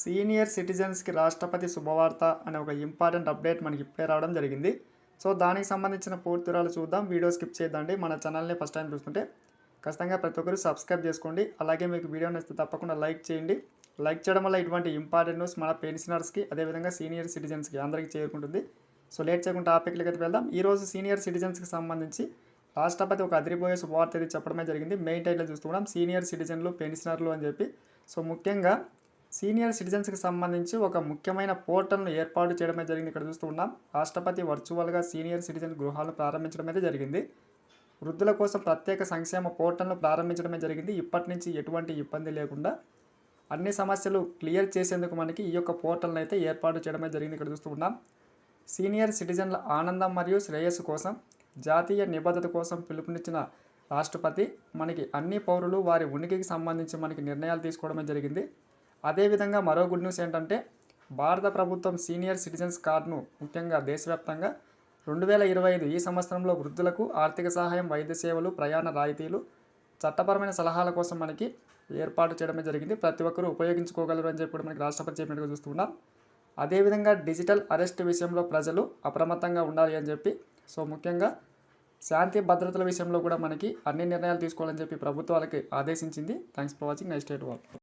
Senior సిటిజన్స్కి రాష్ట్రపతి శుభవార్త అనే ఒక ఇంపార్టెంట్ అప్డేట్ మనకి ఇప్పుడే రావడం జరిగింది. సో దానికి సంబంధించిన పూర్తి వివరాలు చూద్దాం. వీడియో స్కిప్ చేయదండి మన ఛానల్ని ఫస్ట్ టైం చూస్తుంటే ఖచ్చితంగా ప్రతి ఒక్కరు సబ్స్క్రైబ్ చేసుకోండి. అలాగే మీకు వీడియో నచ్చితే తప్పకుండా లైక్ చేయండి. లైక్ చేయడం వల్ల ఇటువంటి ఇంపార్టెంట్ న్యూస్ మన పెన్షనర్స్కి అదేవిధంగా సీనియర్ సిటిజన్స్కి అందరికీ చేరుకుంటుంది. సో లేట్ చేయకుండా టాపిక్లకి అయితే వెళ్దాం. ఈరోజు సీనియర్ సిటిజన్స్కి సంబంధించి రాష్ట్రపతి ఒక అదిరిపోయే శుభవార్త అయితే చెప్పడమే జరిగింది. మెయిన్ టైటిల్ చూస్తున్నాం సీనియర్ సిటిజన్లు పెన్షనర్లు అని చెప్పి. సో ముఖ్యంగా సీనియర్ సిటిజన్స్కి సంబంధించి ఒక ముఖ్యమైన పోర్టల్ను ఏర్పాటు చేయడమే జరిగింది. ఇక్కడ చూస్తూ ఉన్నాం. రాష్ట్రపతి వర్చువల్గా సీనియర్ సిటిజన్ గృహాలను ప్రారంభించడం అయితే జరిగింది. వృద్ధుల కోసం ప్రత్యేక సంక్షేమ పోర్టల్ను ప్రారంభించడమే జరిగింది. ఇప్పటి నుంచి ఎటువంటి ఇబ్బంది లేకుండా అన్ని సమస్యలు క్లియర్ చేసేందుకు మనకి ఈ యొక్క పోర్టల్ని అయితే ఏర్పాటు చేయడమే జరిగింది. ఇక్కడ చూస్తూ ఉన్నాం. సీనియర్ సిటిజన్ల ఆనందం మరియు శ్రేయస్సు కోసం జాతీయ నిబద్ధత కోసం పిలుపునిచ్చిన రాష్ట్రపతి మనకి అన్ని పౌరులు వారి ఉనికికి సంబంధించి మనకి నిర్ణయాలు తీసుకోవడమే జరిగింది. అదేవిధంగా మరో గుడ్ న్యూస్ ఏంటంటే భారత ప్రభుత్వం సీనియర్ సిటిజన్స్ కార్డును ముఖ్యంగా దేశవ్యాప్తంగా రెండు వేల ఇరవై ఐదు ఈ సంవత్సరంలో వృద్ధులకు ఆర్థిక సహాయం వైద్య సేవలు ప్రయాణ రాయితీలు చట్టపరమైన సలహాల కోసం మనకి ఏర్పాటు చేయడమే జరిగింది. ప్రతి ఒక్కరూ ఉపయోగించుకోగలరు అని చెప్పి మనకి రాష్ట్రపతి చెప్పినట్టుగా చూస్తున్నాం. అదేవిధంగా డిజిటల్ అరెస్ట్ విషయంలో ప్రజలు అప్రమత్తంగా ఉండాలి అని చెప్పి సో ముఖ్యంగా శాంతి భద్రతల విషయంలో కూడా మనకి అన్ని నిర్ణయాలు తీసుకోవాలని చెప్పి ప్రభుత్వాలకి ఆదేశించింది. Thanks for watching. Next eight wall